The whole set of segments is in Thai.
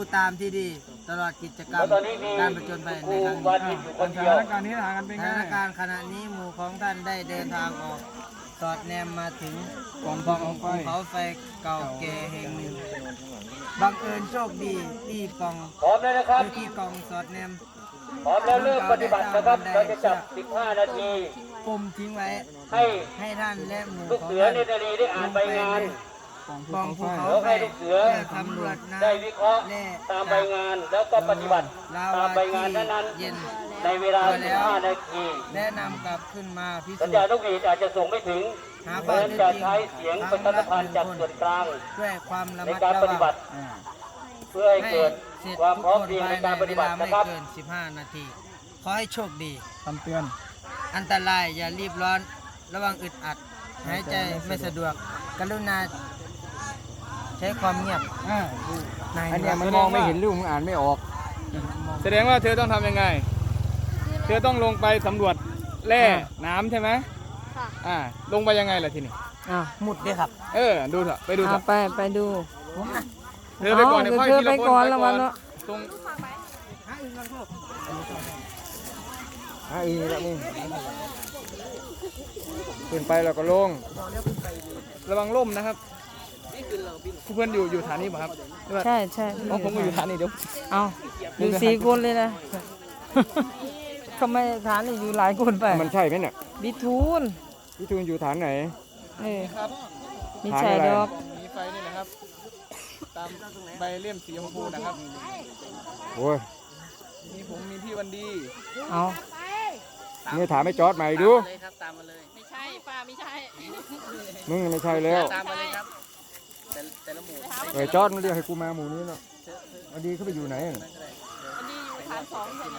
ผู้ตามที่ดีตลอดกิจกรรมแล้วตอนนี้มีการประจนไปครูในครั้งวานี้ทิตอยู่คนสเดียวถานการณ์นี้สถานการณ์เป็นสไงถานการณ์ขณะนี้หมู่ของท่านได้เดินทางออกสอดแนมมาถึงกองบ้องภูภูเขาไฟเขาไฟเก่าแก่แห่งหนึ่งบังเอิญโชคดีที่ปองพร้อมแล้วนะครับ ที่กองสอดแนมพร้อมแล้วเริ่มปฏิบัตินะครับเราจะจับ 15 นาทีปมทิ้งไว้ให้ให้ท่านและหมู่ลูกของเสือท่านเนตรลีได้อ่านใบงาน กองภูกองเขาภูไฟเขาแล้วไฟให้ลูกเสือ และตำรวจน้ำได้วิเคราะห์และตามใบงานแล้วก็ปฏิบัติ ลาตามวาใบงานนั้นเย็นๆในเวลา 15 นาทีและนำกลับขึ้นมาพิสัสูญจญาณน์ลูกหวีดอาจจะส่งไม่ถึงหาเพข้อราะฉะนั้นเท็จจะจริงใช้เสียงประชาสัมพันธ์จากส่วนกลาง ด้วยความระในมัดการระปวัฏิงบัติอ่าเพื่อให้เกิดเสร็จความพร้อมทุกดีนในการปฏิบัติภยในนะครับเวลาไม่เกิน 15 นาที ขอให้โชคดี คำเตือน อันตรายอย่ารีบร้อน ระวังอึดอัด หายใจไม่สะดวก กรุณา ใช้ความเงียบอ่าในอันเนี้ยมันมองไม่เห็นรูปมันอ่านไม่ออก แสดงว่าเธอต้องทำยังไง เธอต้องลงไปสำรวจแร่น้ำใช่ไหมอ่า ลงไปยังไงล่ะทีนี้ อะหมุดด้วยครับเออ ดูเถอะไปดูเถเอาอะไปไปดูเธอไปก่อนเอาเดี๋ยวค่อยเธอทีละไปคนก่อนไปละก่วัอนนเนอะตรงอะอีแล้วนี่ขึ้นไปแล้วก็ลง ระวังล่มนะครับ ผู้เพื่อนอยู่อยู่ฐานนี้ป่ะครับหรือว่าใช่ใช่อ๋อผมก็อยู่ฐานนี้เดี๋ยว เอาอยู่สี่คนเลยนะทำไมฐานนี่อยู่หลายคนไปมันใช่ไหมเนี่ยบิทูนพี่ทูนอยู่ฐานไหน เออครับมีชายดอกมีไฟนี่นะครับ ตามใบเลี่ยมสีชมพูนะครับโอ้ยมีผมมีพี่วันดีเอามึงถามไอ้จอร์ดใหม่ดูเลยครับตามมาเลย ไม่ใช่ป้าไม่ใช่ มึงไม่ใช่แล้ว ตามมาเลยครับ แต่แต่ละหมู่ไอ้จอร์ดมันเรียกให้กูมาหมู่นี้เนาะวันดีเขาไปอยู่ไหนน่ะวันนี้อยู่ฐานสองใช่ไหม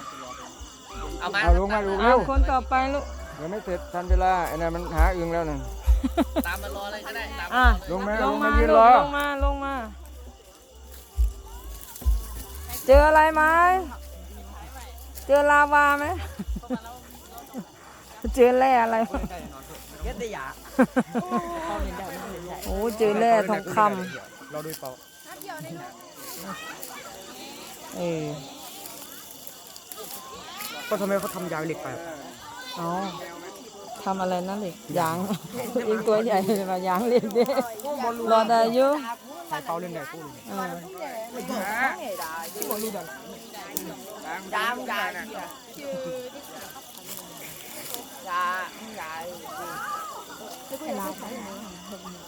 เอามาเอาลงมาลงเอาเร็วคนต่อไปลูกเดี๋ยวไม่เสร็จทันเวลาไอ้นั่นมันหาอึงแล้วนั่นตามมารอเลยก็ได้ตามอะลงมาลลงงมามายืนลูรกอลงมาลงมา เจออะไรไหมเจอลาวาไหมเจอแร่อะไรไหม เก็ตได้ยาโอ้เจอแร่ทองคเราดูเปล่าำเออก็ทำไมเขาทำยาวเหล็กไปเอาทำอะไรนั่นเลยยาง ยิงตัวใหญ่เลยมายางเล็กดิรอได้อยู่ใครเป่าเล่นไหนกูเออ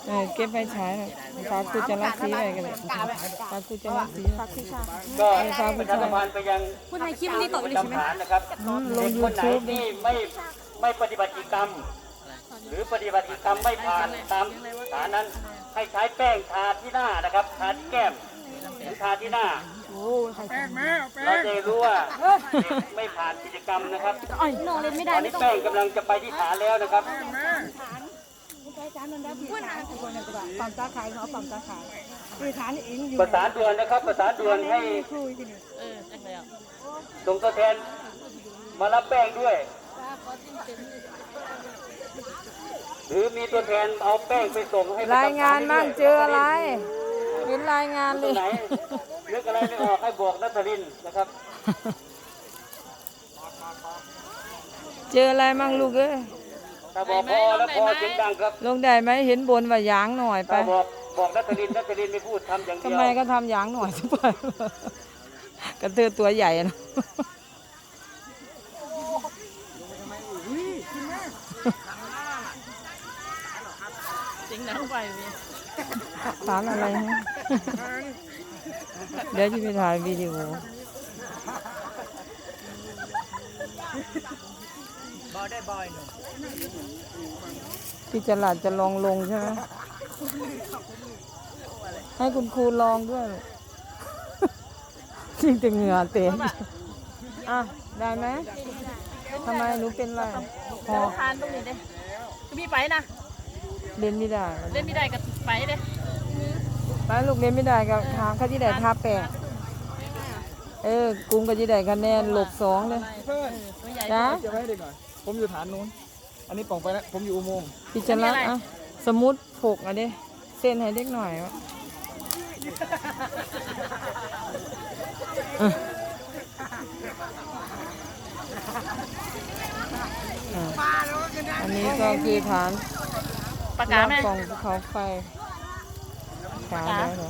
เออเก็บไปใช้เลยฝากกูจะรักสีไปกันเลยฝากกูจะรักสีก็ประชาสัมพันธ์ไปยังคุณไทยคลิปนี้ต่อไปเลยใช่ไหมนะครับลเด็งกยูคนไหนทูบที่ไม่ไม่ปฏิบัติกรรม หรือปฏิบัติกรรมไม่ผ่านตามฐานนั้น ให้ใช้แป้งทาที่หน้านะครับทาที่แก้มหรือทาที่หน้าแป้งแม่เอาแป้เราจะรู้ว่าไม่ผ่านกิจกรรมนะครับตอนนี้แป้งกำลังจะไปที่ฐานแล้วนะครับ ฝั่งตาขายเขาฝั่งตาขายคือฐานเองอยู่ประสานด่วนนะครับ ประสานด่วนให้ครูที่นี่เออจังแล้วส่งตัวแทนมารับแป้งด้วย หรือมีตัวแทนเอาแป้งไปส่งให้ประรายจำงานฐมั่งด้วยเจออะไรเห็นรายงานตเลรงยไหนนึกอะไรไม่ออกให้บอกนัทรินทร์นะครับ เจออะไรมั่งลูกเอ้ย ถ้าบอกพอแล้วพอเสียงดังครับลงได้ไหมเห็นบนว่ายางหน่อยไป ถ้าบอกบอกนัทรินทร์นัทรินทร์ไม่พูดทำอย่างเดีทำยวไมก็ทำยางหน่อยทุกคนกระเตือตัวใหญ่นะจริงนะไปเว้ยถามอะไรฮะเดี๋ยวจะไปถ่ายวิดีโอ พี่จลัดจะลองลงใช่ไหมให้คุณครูลองด้วยจริงจะเหงื่อเต็มอะ ได้ไหมทำไมหนูเป็นไรพอทานตรงนี้เด้ก็มีไปนะเรียนไม่ได้ เล่นไม่ได้ก็ไปเด้ไปลูกเรียนไม่ได้กับทางเขาที่ได้ทาแปะเออกรุงก็จะได้คะแนนหลบสองเลยเพื่อนตัวใหญ่นะ ผมอยู่ฐานนู้น อันนี้ป่องไปแล้วผมอยู่อุโมงค์พิจารณาอะสมุดผูกอะเด้เส้นให้เล็กหน่อยวะอันนี้ก็คือฐานปากกาแม่ ของเขาไฟปากกาได้เหรอ